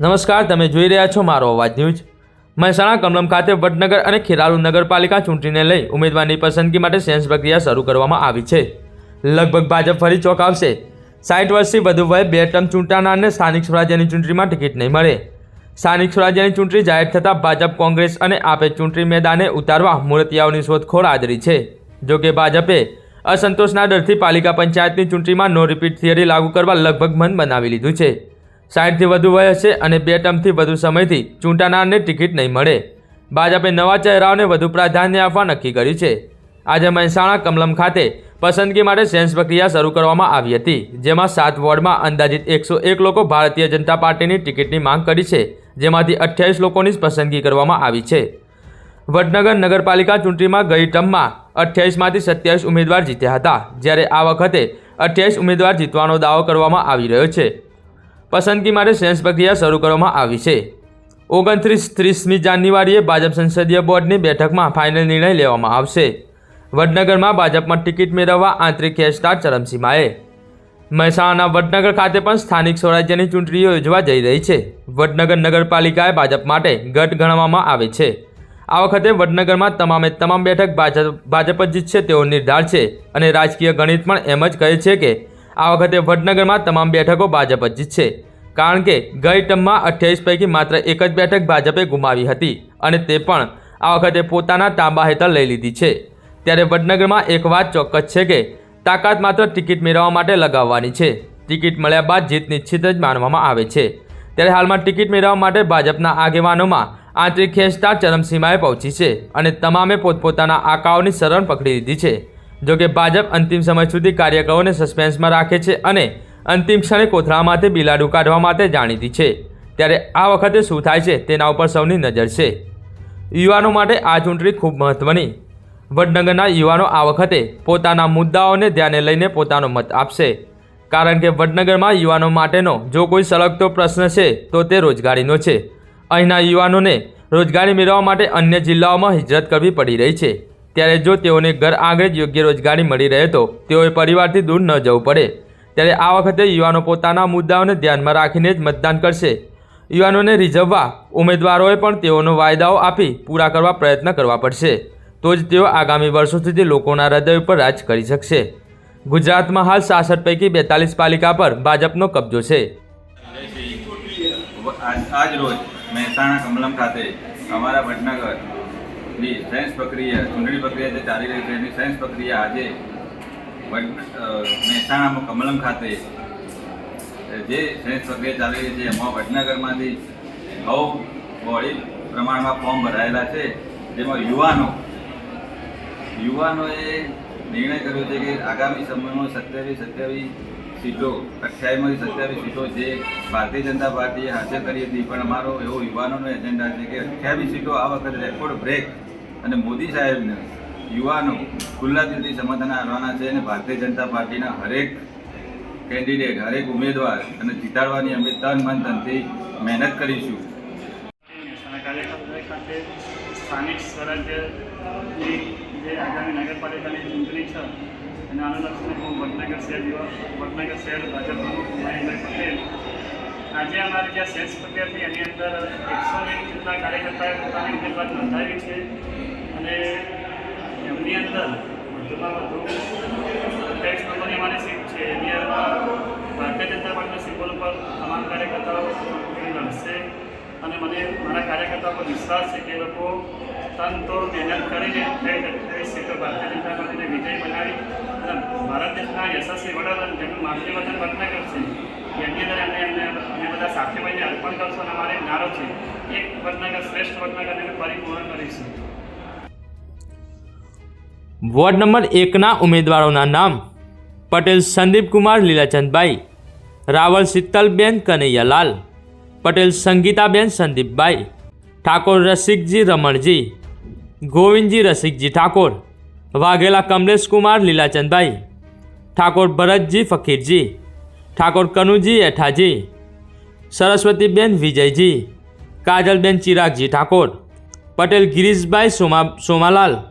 નમસ્કાર, તમે જોઈ રહ્યા છો મારો અવાજ ન્યૂઝ. મહેસાણા, કમલમ ખાતે વડનગર અને ખેરાલુ નગરપાલિકા ચૂંટણીને લઈ ઉમેદવારની પસંદગી માટે સેન્સ પ્રક્રિયા શરૂ કરવામાં આવી છે. લગભગ ભાજપ ફરી ચોંકાવશે. સાઠ વર્ષથી વધુ વય બે ટર્મ ચૂંટાનારને સ્થાનિક સ્વરાજ્યની ચૂંટણીમાં ટિકિટ નહીં મળે. સ્થાનિક સ્વરાજ્યની ચૂંટણી જાહેર થતાં ભાજપ, કોંગ્રેસ અને આપે ચૂંટણી મેદાને ઉતારવા મૂર્તિયાઓની શોધખોળ આદરી છે. જોકે ભાજપે અસંતોષના ડરથી પાલિકા પંચાયતની ચૂંટણીમાં નો રિપીટ થિયરી લાગુ કરવા લગભગ મન બનાવી લીધું છે. સાઠથી વધુ વય છે અને બે ટર્મથી વધુ સમયથી ચૂંટાનારને ટિકિટ નહીં મળે. ભાજપે નવા ચહેરાઓને વધુ પ્રાધાન્ય આપવા નક્કી કર્યું છે. આજે મહેસાણા કમલમ ખાતે પસંદગી માટે સેન્સ પ્રક્રિયા શરૂ કરવામાં આવી હતી, જેમાં સાત વોર્ડમાં અંદાજિત એકસો એક લોકો ભારતીય જનતા પાર્ટીની ટિકિટની માંગ કરી છે, જેમાંથી અઠ્યાવીસ લોકોની જ પસંદગી કરવામાં આવી છે. વડનગર નગરપાલિકા ચૂંટણીમાં ગઈ ટર્મમાં અઠ્યાવીસમાંથી સત્યાવીસ ઉમેદવાર જીત્યા હતા, જ્યારે આ વખતે અઠ્યાવીસ ઉમેદવાર જીતવાનો દાવો કરવામાં આવી રહ્યો છે. પસંદગી માટે સેન્સ પ્રક્રિયા શરૂ કરવામાં આવી છે. ઓગણત્રીસ ત્રીસમી જાન્યુઆરીએ ભાજપ સંસદીય બોર્ડની બેઠકમાં ફાઇનલ નિર્ણય લેવામાં આવશે. વડનગરમાં ભાજપમાં ટિકિટ મેળવવા આંતરિક ખેંચતાર ચરમસીમાએ. મહેસાણાના વડનગર ખાતે પણ સ્થાનિક સ્વરાજ્યની ચૂંટણીઓ યોજવા જઈ રહી છે. વડનગર નગરપાલિકાએ ભાજપ માટે ગઢ ગણવામાં આવે છે. આ વખતે વડનગરમાં તમામે તમામ બેઠક ભાજપ ભાજપ જ જીતશે તેવો નિર્ધાર છે અને રાજકીય ગણિત પણ એમ જ કહે છે કે આ વખતે વડનગરમાં તમામ બેઠકો ભાજપ જ જીતશે કારણ કે ગઈ ટર્મમાં અઠ્યાવીસ પૈકી માત્ર એક જ બેઠક ભાજપે ગુમાવી હતી અને તે પણ આ વખતે પોતાના તાંબા હેઠળ લઈ લીધી છે. ત્યારે વડનગરમાં એક વાત ચોક્કસ છે કે તાકાત માત્ર ટિકિટ મેળવવા માટે લગાવવાની છે. ટિકિટ મળ્યા બાદ જીત નિશ્ચિત જ માનવામાં આવે છે. ત્યારે હાલમાં ટિકિટ મેળવવા માટે ભાજપના આગેવાનોમાં આંતરિક ખેંચતા ચરમસીમાએ પહોંચી છે અને તમામે પોતપોતાના આકાઓની શરણ પકડી લીધી છે. જોકે ભાજપ અંતિમ સમય સુધી કાર્યકરોને સસ્પેન્સમાં રાખે છે અને અંતિમ ક્ષણે કોથળામાંથી બિલાડું કાઢવા માટે જાણીતી છે. ત્યારે આ વખતે શું થાય છે તેના ઉપર સૌની નજર છે. યુવાનો માટે આ ચૂંટણી ખૂબ મહત્ત્વની વડનગરના યુવાનો આ વખતે પોતાના મુદ્દાઓને ધ્યાને લઈને પોતાનો મત આપશે. કારણ કે વડનગરમાં યુવાનો માટેનો જો કોઈ સળગતો પ્રશ્ન છે, તો તે રોજગારીનો છે. અહીંના યુવાનોને રોજગારી મેળવવા માટે અન્ય જિલ્લાઓમાં હિજરત કરવી પડી રહી છે. ત્યારે જો તેઓને ઘર આંગણે જ યોગ્ય રોજગારી મળી રહે તો તેઓએ પરિવારથી દૂર ન જવું પડે. ત્યારે આ વખતે યુવાનો પોતાના મુદ્દાઓને ધ્યાનમાં રાખીને જ મતદાન કરશે. યુવાનોને રીઝવવા ઉમેદવારોએ પણ તેઓનો વાયદાઓ આપી પૂરા કરવા પ્રયત્ન કરવા પડશે. તો જ તેઓ આગામી વર્ષો સુધી લોકોના હૃદય ઉપર રાજ કરી શકશે. ગુજરાતમાં હાલ સાસઠ પૈકી બેતાલીસ પાલિકા પર ભાજપનો કબજો છે. મહેસાણા કમલમ ખાતે અમારા વડનગરની સાયન્સ પ્રક્રિયા, ચૂંટણી પ્રક્રિયા જે ચાલી રહી છે, એની સાયન્સ પ્રક્રિયા આજે મહેસાણામાં કમલમ ખાતે જે સાયન્સ પ્રક્રિયા ચાલી રહી છે, એમાં વડનગરમાંથી બહુ બોડી પ્રમાણમાં ફોર્મ ભરાયેલા છે. જેમાં યુવાનો, યુવાનોએ નિર્ણય કર્યો છે કે આગામી સમયમાં સત્યાવીસ સત્યાવીસ સીટો, અઠ્યાવીસમાંથી સત્યાવીસ સીટો જે ભારતીય જનતા પાર્ટીએ હાંસલ કરી હતી. પણ અમારો એવો યુવાનોનો એજન્ડા છે કે અઠ્યાવીસ સીટો આ વખતે રેકોર્ડ બ્રેક અને મોદી સાહેબને યુવાનો ખુલ્લા દિલથી સમર્થન આપવાના છે અને ભારતીય જનતા પાર્ટીના હરેક કેન્ડિડેટ હરેક ઉમેદવાર અને જીતાડવાની અમે તન મન તનથી મહેનત કરીશું. સ્થાનિક સ્વરાજ્યની જે આગામી નગરપાલિકાની ચૂંટણી છે અને અનુલક્ષીને હું વડનગર શહેર યુવા, વડનગર શહેર ભાજપ પ્રમુખ મહેન્દ્રભાઈ પટેલ. આજે અમારે જ્યાં સેલ્સ પ્રક્રિયા એની અંદર એકસો ને જેટલા કાર્યકર્તાએ પોતાની ઉમેદવારી નોંધાવી છે. અને એમની અંદર વધુમાં વધુ અઠ્યાવીસ નંબરની અમારી સીટ છે. એની અંદર ભારતીય જનતા પાર્ટીના સિમ્બોલ ઉપર તમામ કાર્યકર્તાઓ લડશે અને મને મારા કાર્યકર્તાઓ પર વિશ્વાસ છે કે લોકો તન તોડ મહેનત કરીને અઠ્યાવીસ અઠ્યાવીસ સીટો ભારતીય જનતા પાર્ટીને વિજય બનાવી અને ભારત દેશના યશસ્વી વડાપ્રધાન જેમનું માતૃવચન વડનગર છે, એની અંદર એમને એમને અમે બધા સાથે મળીને અર્પણ કરશો અને અમારે નારો છે, એક વડનગર શ્રેષ્ઠ વડનગરને અમે પરિપૂર્ણ કરીશું. વોર્ડ નંબર એકના ઉમેદવારોના નામ. પટેલ સંદીપકુમાર લીલાચંદભાઈ રાવલ શીતલબેન કનૈયાલાલ. પટેલ સંગીતાબેન સંદીપભાઈ ઠાકોર રસિકજી રમણજી. ગોવિંદજી રસિકજી ઠાકોર. વાઘેલા કમલેશકુમાર લીલાચંદભાઈ ઠાકોર ભરતજી ફકીરજી. ઠાકોર કનુજી એઠાજી. સરસ્વતીબેન વિજયજી. કાજલબેન ચિરાગજી ઠાકોર. પટેલ ગિરીશભાઈ સોમા, સોમાલાલ.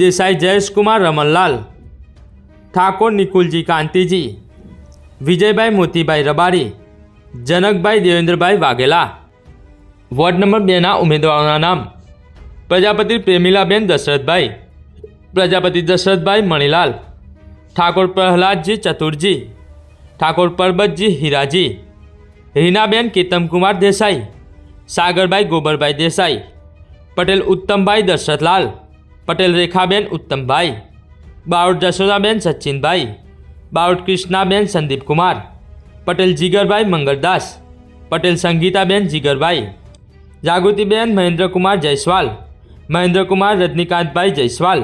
દેસાઈ જયેશકુમાર રમણલાલ ઠાકોર નિકુલજી કાંતિજી, વિજયભાઈ મોતીભાઈ રબારી, જનકભાઈ દેવેન્દ્રભાઈ વાઘેલા. વોર્ડ નંબર બેના ઉમેદવારોના નામ. પ્રજાપતિ પ્રેમીલાબેન દશરથભાઈ, પ્રજાપતિ દશરથભાઈ મણિલાલ, ઠાકોર પ્રહલાદજી ચતુરજી, ઠાકોર પરબતજી હીરાજી, રીનાબેન કેતમકુમાર દેસાઈ, સાગરભાઈ ગોબરભાઈ દેસાઈ, પટેલ ઉત્તમભાઈ દશરથલાલ પટેલ રેખાબેન ઉત્તમભાઈ બાવડ જશોદાબેન સચિનભાઈ બાવડ કૃષ્ણાબેન સંદીપકુમાર પટેલ જીગરભાઈ મંગળદાસ પટેલ સંગીતાબેન જીગરભાઈ જાગૃતિબેન મહેન્દ્રકુમાર જયસ્વાલ મહેન્દ્રકુમાર રજનીકાંતભાઈ જયસ્વાલ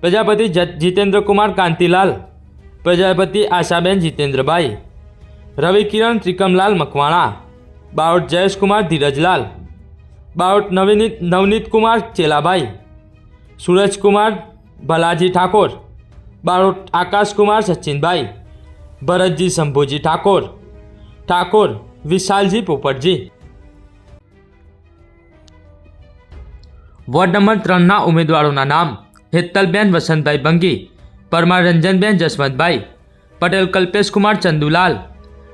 પ્રજાપતિ જ- જીતેન્દ્રકુમાર કાંતિલાલ પ્રજાપતિ આશાબેન જીતેન્દ્રભાઈ રવિકિરણ ત્રિકમલાલ મકવાણા બાવટ જયેશકુમાર ધીરજલાલ બાવટ નવનીત નવનીતકુમાર ચેલાભાઈ સૂરજકુમાર, ભલાજી ઠાકોર બાવટ આકાશકુમાર સચિનભાઈ, ભરતજી શંભુજી ઠાકોર ઠાકોર વિશાલજી પોપટજી. વોર્ડ નંબર ત્રણના ઉમેદવારોના નામ હેતલબેન વસંતભાઈ બંગી પરમાર રંજનબેન જસવંતભાઈ, પટેલ કલ્પેશકુમાર ચંદુલાલ,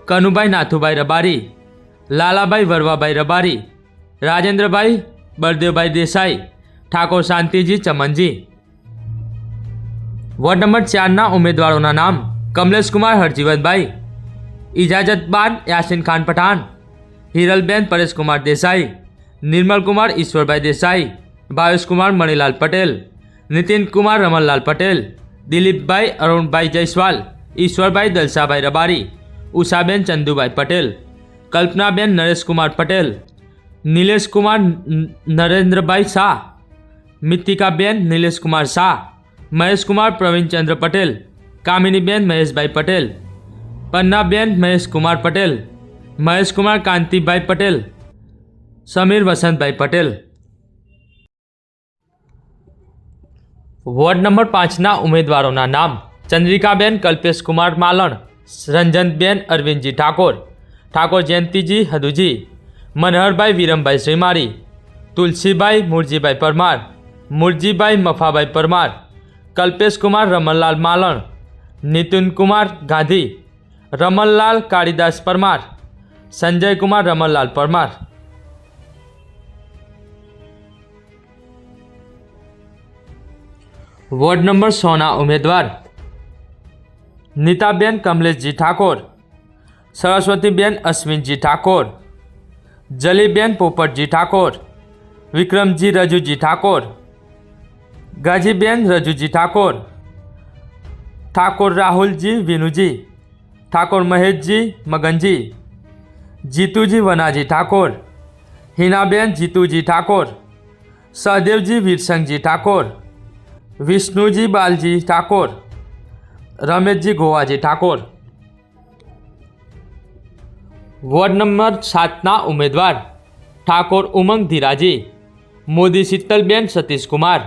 કનુભાઈ નાથુભાઈ રબારી, લાલાભાઈ વરવાભાઈ રબારી, રાજેન્દ્રભાઈ બળદેવભાઈ દેસાઈ ઠાકોર શાંતિજી ચમનજી. વોર્ડ નંબર ચારના ઉમેદવારોના નામ કમલેશકુમાર હરજીવનભાઈ, ઇજાજતબાન યાસીન ખાન પઠાણ, હિરલબેન પરેશકુમાર દેસાઈ, નિર્મલકુમાર ઈશ્વરભાઈ દેસાઈ, ભાવેશકુમાર મણિલાલ પટેલ, નીતિનકુમાર રમણલાલ પટેલ, દિલીપભાઈ અરુણભાઈ જયસ્વાલ, ઈશ્વરભાઈ દલસાભાઈ રબારી, ઉષાબેન ચંદુભાઈ પટેલ, કલ્પનાબેન નરેશકુમાર પટેલ, નિલેશકુમાર નરેન્દ્રભાઈ શાહ મિતિકાબેન નિલેશકુમાર શાહ મહેશકુમાર પ્રવીણચંદ્ર પટેલ કામિનીબેન મહેશભાઈ પટેલ પન્નાબેન મહેશકુમાર પટેલ મહેશકુમાર કાંતિભાઈ પટેલ સમીર વસંતભાઈ પટેલ વોર્ડ નંબર પાંચના ઉમેદવારોના નામ ચંદ્રિકાબેન, કલ્પેશકુમાર માલણ, રંજનબેન, અરવિંદજી ઠાકોર ઠાકોર જયંતિજી હદુજી, મનહરભાઈ વિરમભાઈ શ્રીમાળી તુલસીભાઈ મુરજીભાઈ પરમાર મુરજીભાઈ મફાભાઈ પરમાર, કલ્પેશકુમાર રમણલાલ માલણ, નીતિનકુમાર ગાંધી, રમણલાલ કાળીદાસ પરમાર, સંજયકુમાર રમણલાલ પરમાર. વોર્ડ નંબર સોના ઉમેદવાર, નીતાબેન કમલેશજી ઠાકોર, સરસ્વતીબેન અશ્વિનજી ઠાકોર, જલીબેન પોપટજી ઠાકોર, વિક્રમજી રજુજી ઠાકોર ગાજીબેન રજુજી ઠાકોર. ઠાકોર રાહુલજી, વિનુજી. ઠાકોર મહેશજી, મગનજી. જીતુજી, વનાજી ઠાકોર. હિનાબેન, જીતુજી ઠાકોર. સહદેવજી, વીરસંગજી ઠાકોર. વિષ્ણુજી, બાલજી ઠાકોર. રમેશજી, ગોવાજી ઠાકોર. વોર્ડ નંબર સાતના ઉમેદવાર ઠાકોર ઉમંગ ધીરાજી. મોદી શીતલબેન સતીશકુમાર.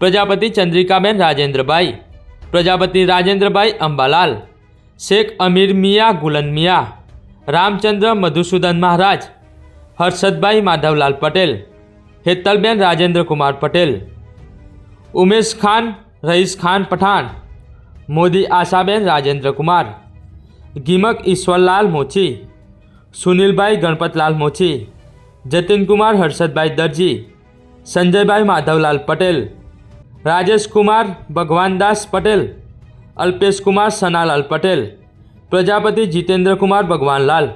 પ્રજાપતિ ચંદ્રિકાબેન રાજેન્દ્રભાઈ પ્રજાપતિ રાજેન્દ્રભાઈ અંબાલાલ શેખ અમીર મિયા ગુલન મિયા રામચંદ્ર મધુસૂદન મહારાજ હર્ષદભાઈ માધવલાલ પટેલ હેતલબેન રાજેન્દ્રકુમાર પટેલ ઉમેશ ખાન રઈસ ખાન પઠાણ મોદી આશાબેન રાજેન્દ્ર કુમાર ગીમક ઈશ્વરલાલ મોચી સુનિલભાઈ ગણપતલાલ મોચી જતીનકુમાર હર્ષદભાઈ દરજી સંજયભાઈ માધવલાલ પટેલ રાજેશકુમાર ભગવાનદાસ પટેલ અલ્પેશકુમાર સનાલાલ પટેલ પ્રજાપતિ જીતેન્દ્રકુમાર ભગવાનલાલ